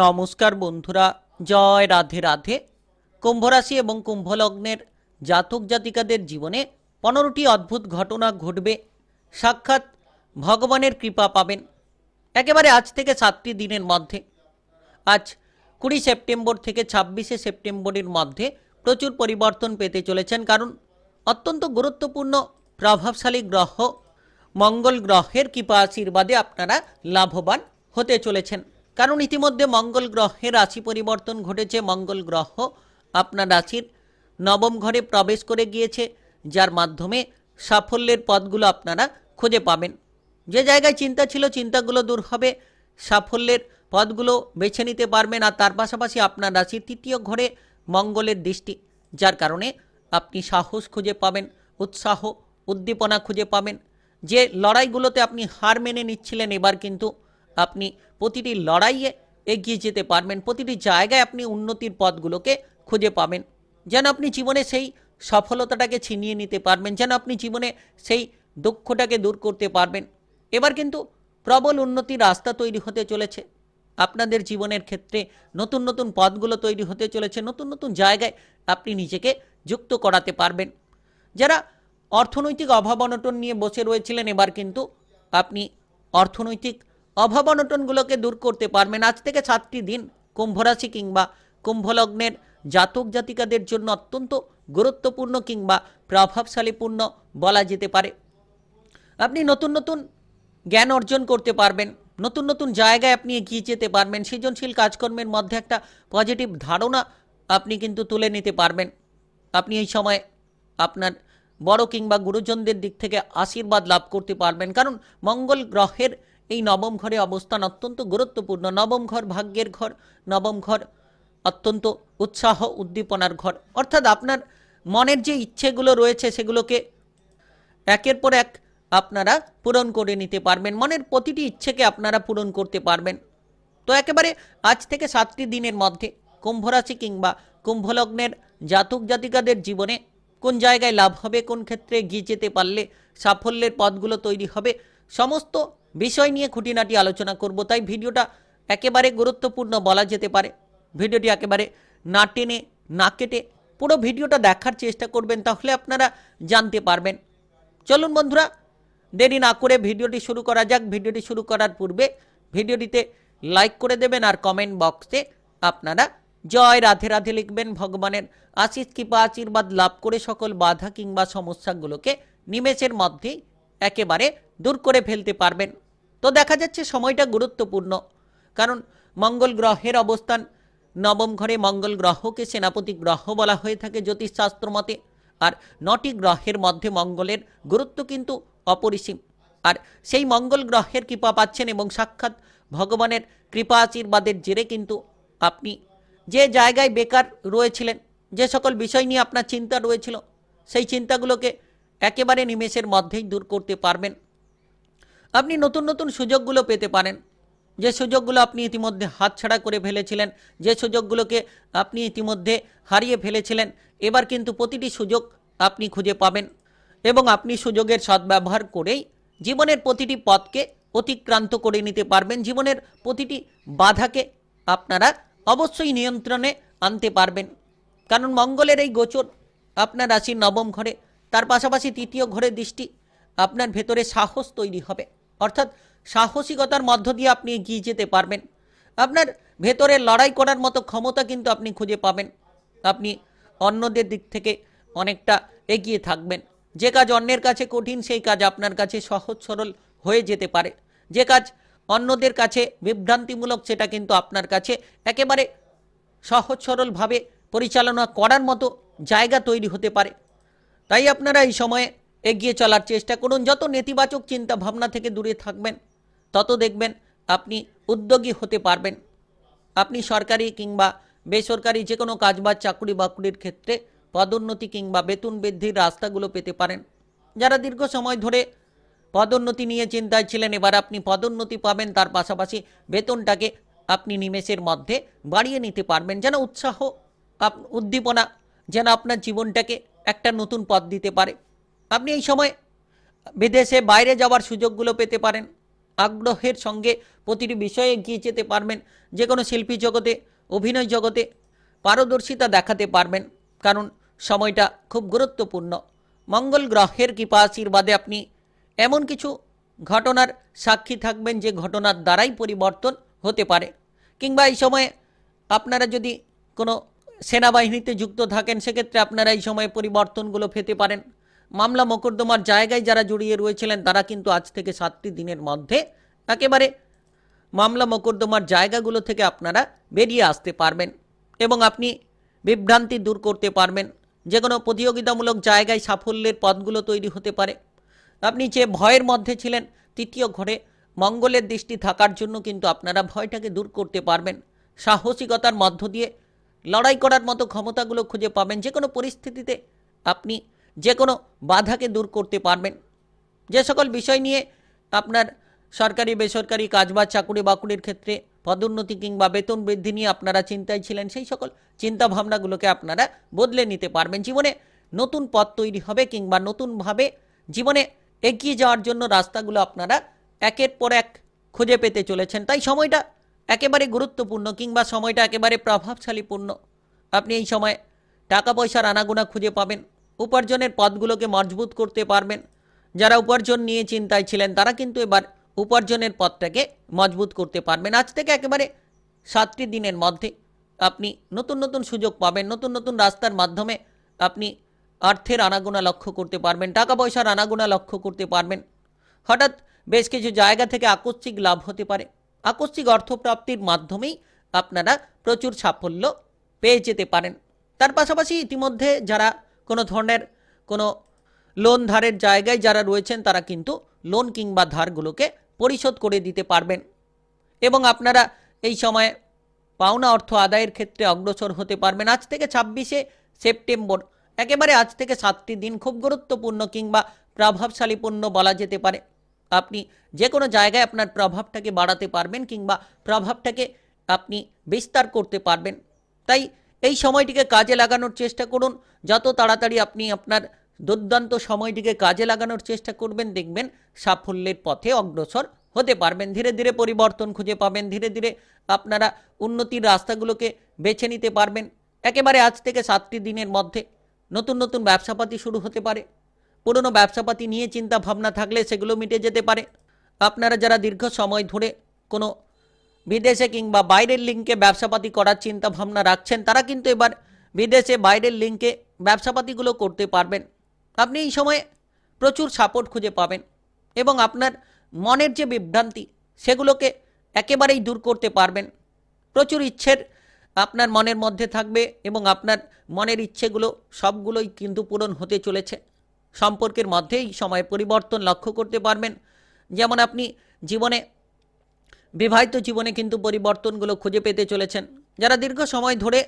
নমস্কার বন্ধুরা, জয় রাধে রাধে। কুম্ভরাশি এবং কুম্ভলগ্নের জাতক জাতিকাদের জীবনে পনেরোটি অদ্ভুত ঘটনা ঘটবে। সাক্ষাৎ ভগবানের কৃপা পাবেন। একেবারে আজ থেকে সাতটি দিনের মধ্যে। আজ কুড়ি সেপ্টেম্বর থেকে ছাব্বিশে সেপ্টেম্বরের মধ্যে প্রচুর পরিবর্তন পেতে চলেছেন কারণ অত্যন্ত গুরুত্বপূর্ণ, প্রভাবশালী গ্রহ, মঙ্গল গ্রহের কৃপা আশীর্বাদে আপনারা লাভবান হতে চলেছেন। কারণ ইতিমধ্যে মঙ্গল গ্রহে রাশি পরিবর্তন ঘটেছে। মঙ্গল গ্রহ আপনার রাশির নবম ঘরে প্রবেশ করে গিয়েছে, যার মাধ্যমে সাফল্যের পথগুলো আপনারা খুঁজে পাবেন। যে জায়গায় চিন্তা ছিল, চিন্তাগুলো দূর হবে। সাফল্যের পথগুলো বেছে নিতে পারবেন আর তার পাশাপাশি আপনার রাশির তৃতীয় ঘরে মঙ্গলের দৃষ্টি, যার কারণে আপনি সাহস খুঁজে পাবেন, উৎসাহ, উদ্দীপনা খুঁজে পাবেন। যে লড়াইগুলোতে আপনি হার মেনে নিচ্ছিলেন, এবার কিন্তু আপনি প্রতিটি লড়াইয়ে এগিয়ে যেতে পারবেন, প্রতিটি জায়গায় আপনি উন্নতির পথগুলোকে খুঁজে পাবেন। যেন আপনি জীবনে সেই সফলতাটাকে ছিনিয়ে নিতে পারবেন, যেন আপনি জীবনে সেই দুঃখটাকে দূর করতে পারবেন। এবার কিন্তু প্রবল উন্নতির রাস্তা তৈরি হতে চলেছে। আপনাদের জীবনের ক্ষেত্রে নতুন নতুন পথগুলো তৈরি হতে চলেছে, নতুন নতুন জায়গায় আপনি নিজেকে যুক্ত করাতে পারবেন। যারা অর্থনৈতিক অভাব অনটন নিয়ে বসে রয়েছিলেন, এবার কিন্তু আপনি অর্থনৈতিক অভাব অনটনগুলোকে দূর করতে পারবেন। আজ থেকে সাতটি দিন কুম্ভরাশি কিংবা কুম্ভলগ্নের জাতক জাতিকাদের জন্য অত্যন্ত গুরুত্বপূর্ণ কিংবা প্রভাবশালীপূর্ণ বলা যেতে পারে। আপনি নতুন নতুন জ্ঞান অর্জন করতে পারবেন, নতুন নতুন জায়গায় আপনি এগিয়ে যেতে পারবেন, সৃজনশীল কাজকর্মের মধ্যে একটা পজিটিভ ধারণা আপনি কিন্তু তুলে নিতে পারবেন। আপনি এই সময় আপনার বড় কিংবা গুরুজনদের দিক থেকে আশীর্বাদ লাভ করতে পারবেন। কারণ মঙ্গল গ্রহের এই নবম ঘরে অবস্থান অত্যন্ত গুরুত্বপূর্ণ। নবম ঘর ভাগ্যের ঘর, নবম ঘর অত্যন্ত উৎসাহ উদ্দীপনার ঘর। অর্থাৎ আপনার মনের যে ইচ্ছেগুলো রয়েছে সেগুলোকে একের পর এক আপনারা পূরণ করে নিতে পারবেন। মনের প্রতিটি ইচ্ছেকে আপনারা পূরণ করতে পারবেন। তো একেবারে আজ থেকে সাতটি দিনের মধ্যে কুম্ভরাশি কিংবা কুম্ভলগ্নের জাতক জাতিকাদের জীবনে কোন জায়গায় লাভ হবে, কোন ক্ষেত্রে গিয়ে যেতে পারলে সাফল্যের পথগুলো তৈরি হবে সমস্ত বিষয় নিয়ে খুঁটিনাটি আলোচনা করব, তাই ভিডিওটা একেবারে গুরুত্বপূর্ণ বলা যেতে পারে। ভিডিওটি একেবারে না টেনে, না কেটে পুরো ভিডিওটা দেখার চেষ্টা করবেন, তাহলে আপনারা জানতে পারবেন। চলুন বন্ধুরা, দেরি না করে ভিডিওটি শুরু করা যাক। ভিডিওটি শুরু করার পূর্বে ভিডিওটিতে লাইক করে দেবেন আর কমেন্ট বক্সে আপনারা জয় রাধে রাধে লিখবেন। ভগবানের আশিস কৃপা, আশীর্বাদ লাভ করে সকল বাধা কিংবা সমস্যাগুলোকে নিমেষের মধ্যেই একেবারে দূর করে ফেলতে পারবেন। তো দেখা যাচ্ছে সময়টা গুরুত্বপূর্ণ। কারণ মঙ্গল গ্রহের অবস্থান, নবম ঘরে মঙ্গল গ্রহকে সেনাপতি গ্রহ বলা হয়ে থাকে জ্যোতিষশাস্ত্র মতে। আর নটি গ্রহের মধ্যে মঙ্গলের গুরুত্ব কিন্তু অপরিসীম। আর সেই মঙ্গল গ্রহের কৃপা পাচ্ছেন এবং সাক্ষাৎ ভগবানের কৃপা আশীর্বাদের জেরে কিন্তু আপনি যে জায়গায় বেকার রয়েছিলেন, যে সকল বিষয় নিয়ে আপনার চিন্তা রয়েছিল, সেই চিন্তাগুলোকে একেবারে নিমেষের মধ্যেই দূর করতে পারবেন। আপনি নতুন নতুন সুযোগগুলো পেতে পারেন। যে সুযোগগুলো আপনি ইতিমধ্যে হাতছাড়া করে ফেলেছিলেন, যে সুযোগগুলোকে আপনি ইতিমধ্যে হারিয়ে ফেলেছিলেন, এবার কিন্তু প্রতিটি সুযোগ আপনি খুঁজে পাবেন এবং আপনি সুযোগের সদ্ব্যবহার করেই জীবনের প্রতিটি পথকে অতিক্রান্ত করে নিতে পারবেন। জীবনের প্রতিটি বাধাকে আপনারা অবশ্যই নিয়ন্ত্রণে আনতে পারবেন। কারণ মঙ্গলের এই গোচর আপনার রাশির নবম ঘরে, তার পাশাপাশি তৃতীয় ঘরে দৃষ্টি আপনার ভেতরে সাহস তৈরি হবে। অর্থাৎ সাহসিকতার মধ্য দিয়ে আপনি এগিয়ে যেতে পারবেন। আপনার ভেতরে লড়াই করার মতো ক্ষমতা কিন্তু আপনি খুঁজে পাবেন। আপনি অন্যদের দিক থেকে অনেকটা এগিয়ে থাকবেন। যে কাজ অন্যের কাছে কঠিন, সেই কাজ আপনার কাছে সহজ, সরল হয়ে যেতে পারে। যে কাজ অন্যদের কাছে বিভ্রান্তিমূলক, সেটা কিন্তু আপনার কাছে একেবারে সহজ, সরলভাবে পরিচালনা করার মতো জায়গা তৈরি হতে পারে। তাই আপনারা এই সময়ে এগিয়ে চলার চেষ্টা করুন। যত নেতিবাচক চিন্তা ভাবনা থেকে দূরে থাকবেন, তত দেখবেন আপনি উদ্যোগী হতে পারবেন। আপনি সরকারি কিংবা বেসরকারি যে কোনো কাজ বা চাকরি বাকরির ক্ষেত্রে পদোন্নতি কিংবা বেতন বৃদ্ধির রাস্তাগুলো পেতে পারেন। যারা দীর্ঘ সময় ধরে পদোন্নতি নিয়ে চিন্তায় ছিলেন, এবার আপনি পদোন্নতি পাবেন। তার পাশাপাশি বেতনটাকে আপনি নিমেষের মধ্যে বাড়িয়ে নিতে পারবেন। যেন উৎসাহ উদ্দীপনা যেন আপনার জীবনটাকে একটা নতুন পথ দিতে পারে। আপনি এই সময় বিদেশে বাইরে যাওয়ার সুযোগগুলো পেতে পারেন। আগ্রহের সঙ্গে প্রতিটি বিষয়ে এগিয়ে যেতে পারবেন। যে কোনো শিল্পী জগতে, অভিনয় জগতে পারদর্শিতা দেখাতে পারবেন। কারণ সময়টা খুব গুরুত্বপূর্ণ। মঙ্গল গ্রহের কৃপা আশীর্বাদে আপনি এমন কিছু ঘটনার সাক্ষী থাকবেন যে ঘটনার দ্বারাই পরিবর্তন হতে পারে। কিংবা এই সময়ে আপনারা যদি কোনো সেনাবাহিনীতে যুক্ত থাকেন, সেক্ষেত্রে আপনারা এই সময়ে পরিবর্তনগুলো পেতে পারেন। মামলা মোকদ্দমার জায়গায় যারা জড়িয়ে রয়েছিলেন, তারা কিন্তু আজ থেকে সাতটি দিনের মধ্যে একেবারে মামলা মোকদ্দমার জায়গাগুলো থেকে আপনারা বেরিয়ে আসতে পারবেন এবং আপনি বিভ্রান্তি দূর করতে পারবেন। যে কোনো প্রতিযোগিতামূলক জায়গায় সাফল্যের পথগুলো তৈরি হতে পারে। আপনি যে ভয়ের মধ্যে ছিলেন, তৃতীয় ঘরে মঙ্গলের দৃষ্টি থাকার জন্য কিন্তু আপনারা ভয়টাকে দূর করতে পারবেন। সাহসিকতার মধ্য দিয়ে লড়াই করার মতো ক্ষমতাগুলো খুঁজে পাবেন। যে কোনো পরিস্থিতিতে আপনি যে কোনো বাধাকে দূর করতে পারবেন। যে সকল বিষয় নিয়ে আপনার সরকারি, বেসরকারি কাজ বা চাকুরি বাকুরির ক্ষেত্রে পদোন্নতি কিংবা বেতন বৃদ্ধি নিয়ে আপনারা চিন্তায় ছিলেন, সেই সকল চিন্তা ভাবনাগুলোকে আপনারা বদলে নিতে পারবেন। জীবনে নতুন পথ তৈরি হবে কিংবা নতুনভাবে জীবনে এগিয়ে যাওয়ার জন্য রাস্তাগুলো আপনারা একের পর এক খুঁজে পেতে চলেছেন। তাই সময়টা একেবারে গুরুত্বপূর্ণ কিংবা সময়টা একেবারে প্রভাবশালীপূর্ণ। আপনি এই সময় টাকা পয়সার আনাগোনা খুঁজে পাবেন। উপার্জনের পথগুলোকে মজবুত করতে পারবেন। যারা উপার্জন নিয়ে চিন্তায় ছিলেন, তারা কিন্তু এবার উপার্জনের পথটাকে মজবুত করতে পারবেন। আজ থেকে একেবারে সাতটি দিনের মধ্যে আপনি নতুন নতুন সুযোগ পাবেন, নতুন নতুন রাস্তার মাধ্যমে আপনি অর্থের আনাগোনা লক্ষ্য করতে পারবেন টাকা পয়সার আনাগোনা লক্ষ্য করতে পারবেন। হঠাৎ বেশ কিছু জায়গা থেকে আকস্মিক লাভ হতে পারে। আকস্মিক অর্থপ্রাপ্তির মাধ্যমেই আপনারা প্রচুর সাফল্য পেয়ে যেতে পারেন। তার পাশাপাশি ইতিমধ্যে যারা কোনো ধরনের কোনো লোন ধারের জায়গায় যারা রয়েছেন, তারা কিন্তু লোন কিংবা ধারগুলোকে পরিশোধ করে দিতে পারবেন। এবং আপনারা এই সময়ে পাওনা অর্থ আদায়ের ক্ষেত্রে অগ্রসর হতে পারবেন। আজ থেকে ছাব্বিশে সেপ্টেম্বর, একেবারে আজ থেকে সাতটি দিন খুব গুরুত্বপূর্ণ কিংবা প্রভাবশালীপূর্ণ বলা যেতে পারে। আপনি যে কোনো জায়গায় আপনার প্রভাবটাকে বাড়াতে পারবেন কিংবা প্রভাবটাকে আপনি বিস্তার করতে পারবেন। তাই এই সময়টিকে কাজে লাগানোর চেষ্টা করুন। যত তাড়াতাড়ি আপনি আপনার দুর্দান্ত সময়টিকে কাজে লাগানোর চেষ্টা করবেন, দেখবেন সাফল্যের পথে অগ্রসর হতে পারবেন। ধীরে ধীরে পরিবর্তন খুঁজে পাবেন, ধীরে ধীরে আপনারা উন্নতির রাস্তাগুলোকে বেছে নিতে পারবেন। একেবারে আজ থেকে সাতটি দিনের মধ্যে নতুন নতুন ব্যবসাপাতি শুরু হতে পারে। পুরনো ব্যবসাপাতি নিয়ে চিন্তা ভাবনা থাকলে সেগুলো মিটে যেতে পারে। আপনারা যারা দীর্ঘ সময় ধরে কোনো বিদেশে কিংবা বাইরের লিঙ্কে ব্যবসাপাতি করার চিন্তা ভাবনা রাখছেন, তারা কিন্তু এবার বিদেশে বাইরের লিঙ্কে ব্যবসাপাতিগুলো করতে পারবেন। আপনি এই সময়ে প্রচুর সাপোর্ট খুঁজে পাবেন এবং আপনার মনের যে বিভ্রান্তি, সেগুলোকে একেবারেই দূর করতে পারবেন। প্রচুর ইচ্ছের আপনার মনের মধ্যে থাকবে এবং আপনার মনের ইচ্ছেগুলো সবগুলোই কিন্তু পূরণ হতে চলেছে। সম্পর্কের মধ্যেই সময় পরিবর্তন লক্ষ্য করতে পারবেন। যেমন আপনি জীবনে বিবাহিত জীবনে কিন্তু পরিবর্তনগুলো খুঁজে পেতে চলেছেন। যারা দীর্ঘ সময় ধরে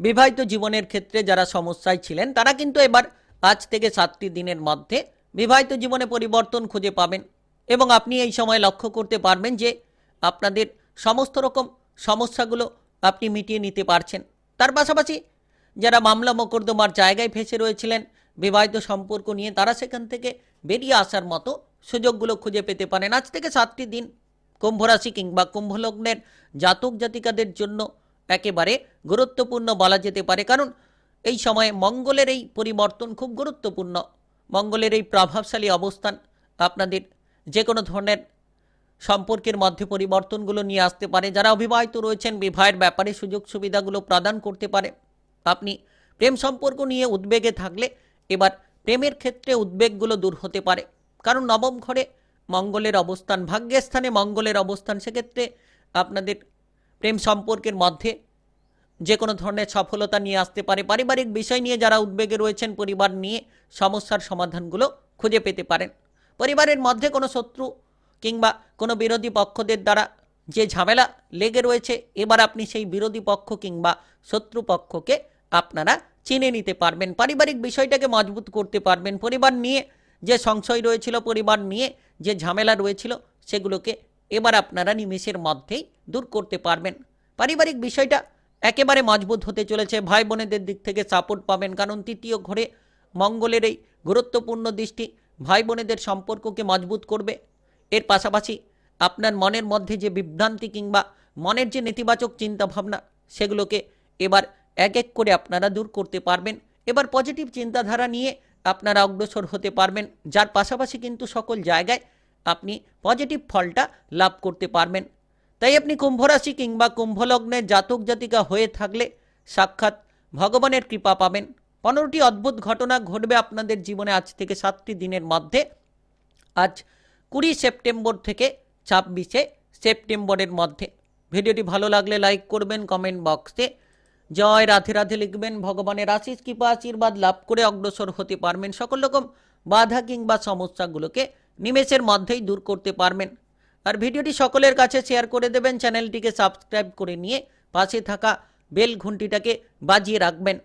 বিবাহিত জীবনের ক্ষেত্রে যারা সমস্যায় ছিলেন, তারা কিন্তু এবার আজ থেকে সাতটি দিনের মধ্যে বিবাহিত জীবনে পরিবর্তন খুঁজে পাবেন এবং আপনি এই সময় লক্ষ্য করতে পারবেন যে আপনাদের সমস্ত রকম সমস্যাগুলো আপনি মিটিয়ে নিতে পারছেন। তার পাশাপাশি যারা মামলা মোকদ্দমার জায়গায় ফেসে রয়েছিলেন, বিবাহিত সম্পর্ক নিয়ে, তারা সেখান থেকে বেরিয়ে আসার মতো সুযোগগুলো খুঁজে পেতে পারেন। আজ থেকে সাতটি দিন কুম্ভ রাশি কিংবা কুম্ভলগ্নের জাতক জাতিকাদের জন্য একেবারে গুরুত্বপূর্ণ বলা যেতে পারে। কারণ এই সময়ে মঙ্গলের এই পরিবর্তন খুব গুরুত্বপূর্ণ। মঙ্গলের এই প্রভাবশালী অবস্থান আপনাদের যে কোনো ধরনের সম্পর্কের মধ্যে পরিবর্তনগুলো নিয়ে আসতে পারে। যারা অবিবাহিত রয়েছেন, বিবাহের ব্যাপারে সুযোগ সুবিধাগুলো প্রদান করতে পারে। আপনি প্রেম সম্পর্ক নিয়ে উদ্বেগে থাকলে এবার প্রেমের ক্ষেত্রে উদ্বেগগুলো দূর হতে পারে। কারণ নবম ঘরে মঙ্গলের অবস্থান ভাগ্যের স্থানে মঙ্গলের অবস্থান, সেক্ষেত্রে আপনাদের প্রেম সম্পর্কের মধ্যে যে কোনো ধরনের সফলতা নিয়ে আসতে পারে। পারিবারিক বিষয় নিয়ে যারা উদ্বেগে রয়েছেন, পরিবার নিয়ে সমস্যার সমাধানগুলো খুঁজে পেতে পারেন। পরিবারের মধ্যে কোনো শত্রু কিংবা কোনো বিরোধী পক্ষদের দ্বারা যে ঝামেলা লেগে রয়েছে, এবার আপনি সেই বিরোধী পক্ষ কিংবা শত্রু পক্ষকে আপনারা চিনে নিতে পারবেন। পারিবারিক বিষয়টাকে মজবুত করতে পারবেন। পরিবার নিয়ে যে সংশয় রয়েছিল পরিবার নিয়ে, যে ঝামেলা রয়েছিল, সেগুলোকে এবার আপনারা নিমেষের মধ্যেই দূর করতে পারবেন। পারিবারিক বিষয়টা একেবারে মজবুত হতে চলেছে। ভাই বোনেদের দিক থেকে সাপোর্ট পাবেন। কারণ তৃতীয় ঘরে মঙ্গলের এই গুরুত্বপূর্ণ দৃষ্টি ভাই বোনেদের সম্পর্ককে মজবুত করবে। এর পাশাপাশি আপনার মনের মধ্যে যে বিভ্রান্তি কিংবা মনের যে নেতিবাচক চিন্তাভাবনা, সেগুলোকে এবার এক এক করে আপনারা দূর করতে পারবেন। এবার পজিটিভ চিন্তাধারা নিয়ে আপনারা অগ্রসর হতে পারবেন। যার পাশাপাশি কিন্তু সকল জায়গায় আপনি পজিটিভ ফলটা লাভ করতে পারবেন। তাই আপনি কুম্ভরাশি কিংবা কুম্ভলগ্নের জাতক জাতিকা হয়ে থাকলে সাক্ষাৎ ভগবানের কৃপা পাবেন। পনেরোটি অদ্ভুত ঘটনা ঘটবে আপনাদের জীবনে আজ থেকে সাতটি দিনের মধ্যে। আজ কুড়ি সেপ্টেম্বর থেকে ছাব্বিশে সেপ্টেম্বরের মধ্যে। ভিডিওটি ভালো লাগলে লাইক করবেন, কমেন্ট বক্সে জয় রাধে রাধে লিখবেন ভগবানের আশিস, কৃপা, আশীর্বাদ, লাভ করে অগ্রসর হতে পারবেন সকল রকম বাধা কিংবা সমস্যাগুলোকে নিমেষের মধ্যেই দূর করতে পারবেন। আর ভিডিওটি সকলের কাছে শেয়ার করে দেবেন চ্যানেলটিকে সাবস্ক্রাইব করে নিয়ে পাশে থাকা বেল ঘুঁটিটাকে বাজিয়ে রাখবেন।